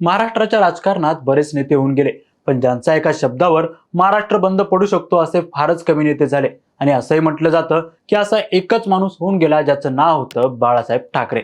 महाराष्ट्राच्या राजकारणात बरेच नेते होऊन गेले पण ज्यांचा एका शब्दावर महाराष्ट्र बंद पडू शकतो असे फारच कमी नेते झाले. आणि असंही म्हटलं जातं की असा एकच माणूस होऊन गेला ज्याचं नाव होतं बाळासाहेब ठाकरे.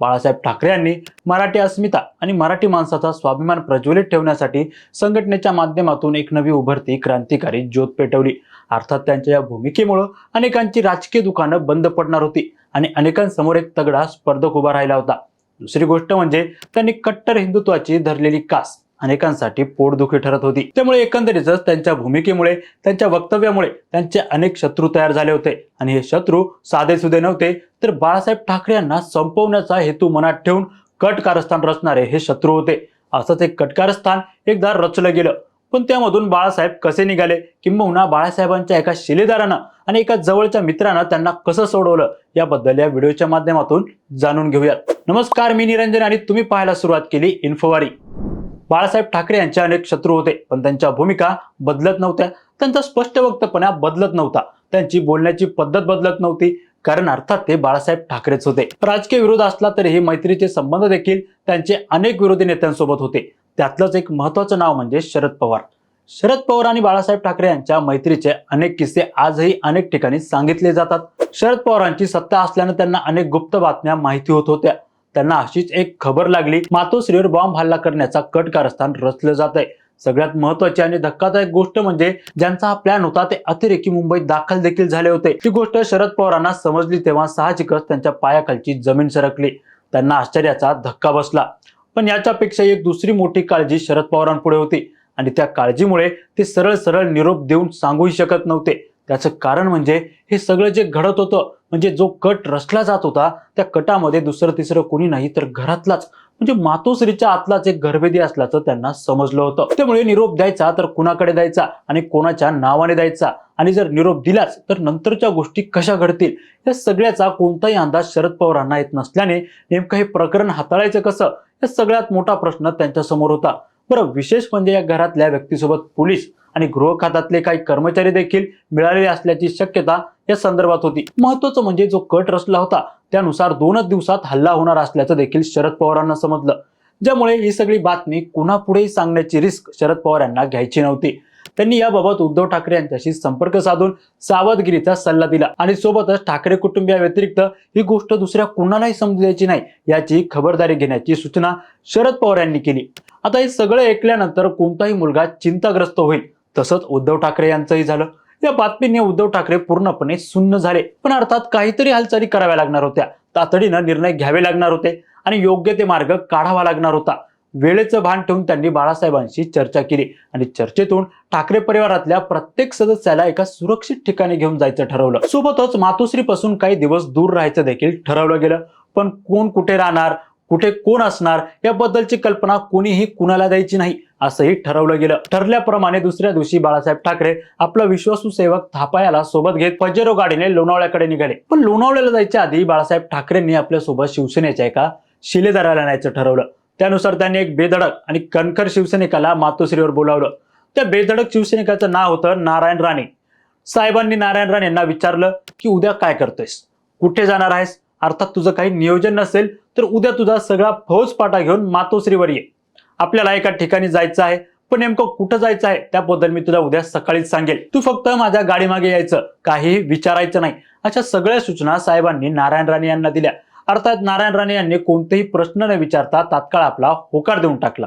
बाळासाहेब ठाकरे यांनी मराठी अस्मिता आणि मराठी माणसाचा स्वाभिमान प्रज्वलित ठेवण्यासाठी संघटनेच्या माध्यमातून एक नवी उभरती क्रांतिकारी ज्योत पेटवली. अर्थात त्यांच्या या भूमिकेमुळं अनेकांची राजकीय दुकानं बंद पडणार होती आणि अनेकांसमोर एक तगडा स्पर्धक उभा राहिला होता. दुसरी गोष्ट म्हणजे त्यांनी कट्टर हिंदुत्वाची धरलेली कास अनेकांसाठी पोटदुखी ठरत होती. त्यामुळे एकंदरीतच त्यांच्या भूमिकेमुळे त्यांच्या वक्तव्यामुळे त्यांचे अनेक शत्रू तयार झाले होते. आणि हे शत्रू साधे सुधे नव्हते तर बाळासाहेब ठाकरे यांना संपवण्याचा हेतू मनात ठेवून कट कारस्थान रचणारे हे शत्रू होते. असंच एक कटकारस्थान एकदा रचलं गेलं. पण त्यामधून बाळासाहेब कसे निघाले? किंबहुना बाळासाहेबांच्या एका शिलेदारानं आणि एका जवळच्या मित्रानं त्यांना कसं सोडवलं? याबद्दल या व्हिडिओच्या माध्यमातून जाणून घेऊयात. नमस्कार मी निरंजन आणि तुम्ही पाहायला सुरुवात केली इन्फोवारी. बाळासाहेब ठाकरे यांचे अनेक शत्रू होते पण त्यांच्या भूमिका बदलत नव्हत्या. त्यांचा स्पष्ट वक्तपणा बदलत नव्हता. त्यांची बोलण्याची पद्धत बदलत नव्हती. कारण अर्थात ते बाळासाहेब ठाकरेच होते. राजकीय विरोध असला तरीही मैत्रीचे संबंध देखील त्यांचे अनेक विरोधी नेत्यांसोबत होते. त्यातलंच एक महत्वाचं नाव म्हणजे शरद पवार. शरद पवार आणि बाळासाहेब ठाकरे यांच्या मैत्रीचे अनेक किस्से आजही अनेक ठिकाणी सांगितले जातात. शरद पवारांची सत्ता असल्यानं त्यांना अनेक गुप्त बातम्या माहिती होत होत्या. त्यांना अशीच एक खबर लागली. मातोश्रीवर बॉम्ब हल्ला करण्याचा कट कारस्थान रचलं जात आहे सगळ्यात महत्वाची आणि धक्कादायक गोष्ट म्हणजे ज्यांचा हा प्लॅन होता ते अतिरेकी मुंबईत दाखल देखील झाले होते. ती गोष्ट शरद पवारांना समजली तेव्हा साहजिकच त्यांच्या पायाखालची जमीन सरकली. त्यांना आश्चर्याचा धक्का बसला. पण याच्यापेक्षा एक दुसरी मोठी काळजी शरद पवारांपुढे होती. आणि त्या काळजीमुळे ते सरळ सरळ निरोप देऊन सांगूही शकत नव्हते. त्याचं कारण म्हणजे हे सगळं जे घडत होतं म्हणजे जो कट रचला जात होता त्या कटामध्ये दुसरं तिसरं कोणी नाही तर घरातलाच म्हणजे मातोश्रीच्या आतलाच एक घरभेदी असल्याचं त्यांना समजलं होतं. त्यामुळे निरोप द्यायचा तर कुणाकडे द्यायचा आणि कोणाच्या नावाने द्यायचा? आणि जर निरोप दिलाच तर नंतरच्या गोष्टी कशा घडतील? या सगळ्याचा कोणताही अंदाज शरद पवारांना येत नसल्याने नेमकं हे प्रकरण हाताळायचं कसं? या सगळ्यात मोठा प्रश्न त्यांच्यासमोर होता. बरं विशेष म्हणजे या घरातल्या व्यक्तीसोबत पोलीस आणि गृह खात्यातले काही कर्मचारी देखील मिळालेले असल्याची शक्यता या संदर्भात होती. महत्वाचं म्हणजे जो कट रचला होता त्यानुसार दोनच दिवसात हल्ला होणार असल्याचं देखील शरद पवारांना समजलं. ज्यामुळे ही सगळी बातमी कुणापुढेही सांगण्याची रिस्क शरद पवार यांना घ्यायची नव्हती. त्यांनी याबाबत उद्धव ठाकरे यांच्याशी संपर्क साधून सावधगिरीचा सल्ला दिला आणि सोबतच ठाकरे कुटुंबियाव्यतिरिक्त ही गोष्ट दुसऱ्या कुणालाही समजू द्यायची नाही याची खबरदारी घेण्याची सूचना शरद पवार यांनी केली. आता हे सगळं ऐकल्यानंतर कोणताही मुलगा चिंताग्रस्त होईल. तसंच उद्धव ठाकरे यांचंही झालं. या बातमीने उद्धव ठाकरे पूर्णपणे सुन्न झाले. पण अर्थात काहीतरी हालचाली कराव्या लागणार होत्या. तातडीनं निर्णय घ्यावे लागणार होते आणि योग्य ते मार्ग काढावा लागणार होता. वेळेचं भान ठेवून त्यांनी बाळासाहेबांशी चर्चा केली. आणि चर्चेतून ठाकरे परिवारातल्या प्रत्येक सदस्याला एका सुरक्षित ठिकाणी घेऊन जायचं ठरवलं. सोबतच मातोश्रीपासून काही दिवस दूर राहायचं देखील ठरवलं गेलं. पण कोण कुठे राहणार कुठे कोण असणार याबद्दलची कल्पना कोणीही कुणाला द्यायची नाही. असंही ठरवलं गेलं. ठरल्याप्रमाणे दुसऱ्या दिवशी बाळासाहेब ठाकरे आपला विश्वासू सेवक थापायाला सोबत घेत फजेरो गाडीने लोणावळ्याकडे निघाले. पण लोणावळ्याला जायच्या आधी बाळासाहेब ठाकरेंनी आपल्यासोबत शिवसेनेच्या एका शिलेदाराला न्यायचं ठरवलं. त्यानुसार त्यांनी एक बेधडक आणि कणखर शिवसैनिकाला मातोश्रीवर बोलावलं. त्या बेधडक शिवसैनिकाचं नाव होतं नारायण राणे. साहेबांनी नारायण राणे यांना विचारलं की उद्या काय करतोयस? कुठे जाणार आहेस? अर्थात तुझं काही नियोजन नसेल तर उद्या तुझा सगळा फौज पाटा घेऊन मातोश्रीवर ये. आपल्याला एका ठिकाणी जायचं आहे पण नेमकं कुठं जायचं आहे त्याबद्दल मी तुला उद्या सकाळीच सांगेल. तू फक्त माझ्या गाडीमागे यायचं काहीही विचारायचं नाही. अशा सगळ्या सूचना साहेबांनी नारायण राणे यांना दिल्या. अर्थात नारायण राणे यांनी कोणतेही प्रश्न न विचारता तात्काळ आपला होकार देऊन टाकला.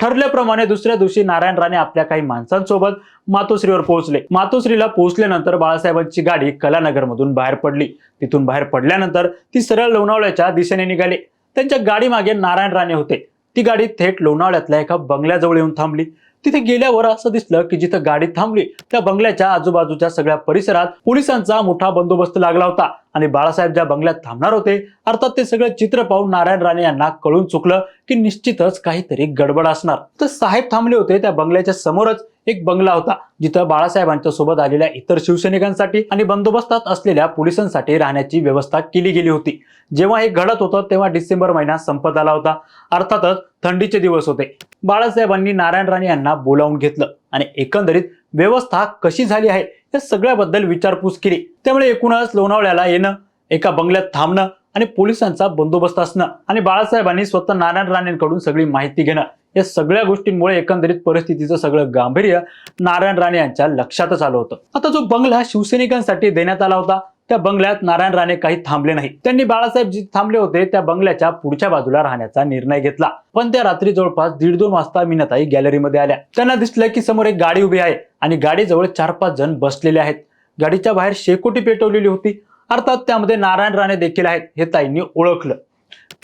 ठरल्याप्रमाणे दुसऱ्या दिवशी नारायण राणे आपल्या काही माणसांसोबत मातोश्रीवर पोहोचले. मातोश्रीला पोहोचल्यानंतर बाळासाहेबांची गाडी कलानगरमधून बाहेर पडली. तिथून बाहेर पडल्यानंतर ती सरळ लोणावळ्याच्या दिशेने निघाली. त्यांच्या गाडीमागे नारायण राणे होते. ती गाडी थेट लोणावळ्यातल्या एका बंगल्याजवळ येऊन थांबली. तिथे गेल्यावर असं दिसलं की जिथं गाडी थांबली त्या बंगल्याच्या आजूबाजूच्या सगळ्या परिसरात पोलिसांचा मोठा बंदोबस्त लागला होता. आणि बाळासाहेब ज्या बंगल्यात थांबणार होते अर्थात ते सगळं चित्र पाहून नारायण राणे यांना कळून चुकलं की निश्चितच काहीतरी गडबड असणार. तर साहेब थांबले होते त्या बंगल्याच्या समोरच एक बंगला होता जिथं बाळासाहेबांच्या सोबत आलेल्या इतर शिवसैनिकांसाठी आणि बंदोबस्तात असलेल्या पोलिसांसाठी राहण्याची व्यवस्था केली गेली होती. जेव्हा हे घडत होतं तेव्हा डिसेंबर महिना संपत आला होता. अर्थातच थंडीचे दिवस होते. बाळासाहेबांनी नारायण राणे यांना बोलावून घेतलं आणि एकंदरीत व्यवस्था कशी झाली आहे या सगळ्याबद्दल विचारपूस केली. त्यामुळे एकूणच लोणावळ्याला येणं एका बंगल्यात थांबणं आणि पोलिसांचा बंदोबस्त असणं आणि बाळासाहेबांनी स्वतः नारायण राणेंकडून सगळी माहिती घेणं या सगळ्या गोष्टींमुळे एकंदरीत परिस्थितीचं सगळं गांभीर्य नारायण राणे यांच्या लक्षातच आलं होतं. आता जो बंगला शिवसैनिकांसाठी देण्यात आला होता त्या बंगल्यात नारायण राणे काही थांबले नाही. त्यांनी बाळासाहेब जी थांबले होते त्या बंगल्याच्या पुढच्या बाजूला राहण्याचा निर्णय घेतला. पण त्या रात्री जवळपास दीड दोन वाजता मीनाताई गॅलरीमध्ये आल्या. त्यांना दिसलं की समोर एक गाडी उभी आहे. आणि गाडीजवळ चार पाच जण बसलेले आहेत. गाडीच्या बाहेर शेकोटी पेटवलेली होती. अर्थात त्यामध्ये नारायण राणे देखील आहेत हे ताईंनी ओळखलं.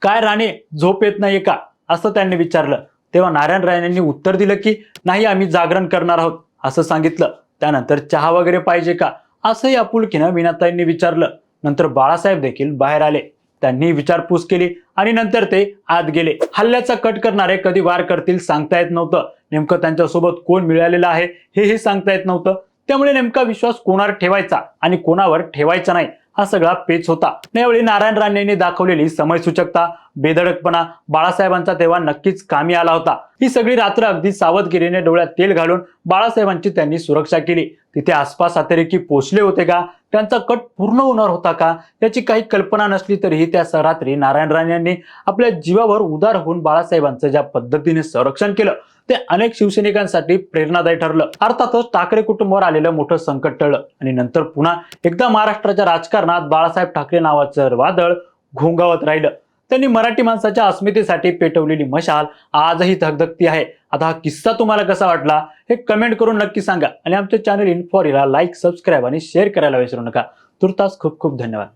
काय राणे झोप येत नाही का? असं त्यांनी विचारलं. तेव्हा नारायण राणेंनी उत्तर दिलं की नाही आम्ही जागरण करणार आहोत असं सांगितलं. त्यानंतर चहा वगैरे पाहिजे का? असंही आपुलकीनं मीनाताईंनी विचारलं. नंतर बाळासाहेब देखील बाहेर आले. त्यांनी विचारपूस केली आणि नंतर ते आत गेले. हल्ल्याचा कट करणारे कधी वार करतील सांगता येत नव्हतं. नेमकं त्यांच्यासोबत कोण मिळालेलं आहे हेही सांगता येत नव्हतं. त्यामुळे नेमका विश्वास कोणावर ठेवायचा आणि कोणावर ठेवायचा नाही हा सगळा पेच होता. यावेळी नारायण राणेंनी दाखवलेली समयसूचकता बेधडकपणा. बाळासाहेबांचा तेव्हा नक्कीच कामी आला होता. ही सगळी रात्र अगदी सावधगिरीने डोळ्यात तेल घालून बाळासाहेबांची त्यांनी सुरक्षा केली. तिथे आसपास अतिरेकी पोचले होते का? त्यांचा कट पूर्ण होणार होता का? याची काही कल्पना नसली तरीही त्या रात्री नारायण राणे यांनी आपल्या जीवावर उदार होऊन बाळासाहेबांचं ज्या पद्धतीने संरक्षण केलं ते अनेक शिवसैनिकांसाठी प्रेरणादायी ठरलं. अर्थातच ठाकरे कुटुंबावर आलेलं मोठं संकट टळलं. आणि नंतर पुन्हा एकदा महाराष्ट्राच्या राजकारणात बाळासाहेब ठाकरे नावाचं वादळ घोंगावत राहिलं. त्यांनी मराठी माणसाच्या अस्मितेसाठी पेटवलेली मशाल आजही धगधगती आहे. आता हा किस्सा तुम्हाला कसा वाटला हे कमेंट करून नक्की सांगा. आणि आमच्या चॅनल इन्फॉरीला लाईक सबस्क्राईब आणि शेअर करायला विसरू नका. तुर्तास खूप खूप धन्यवाद.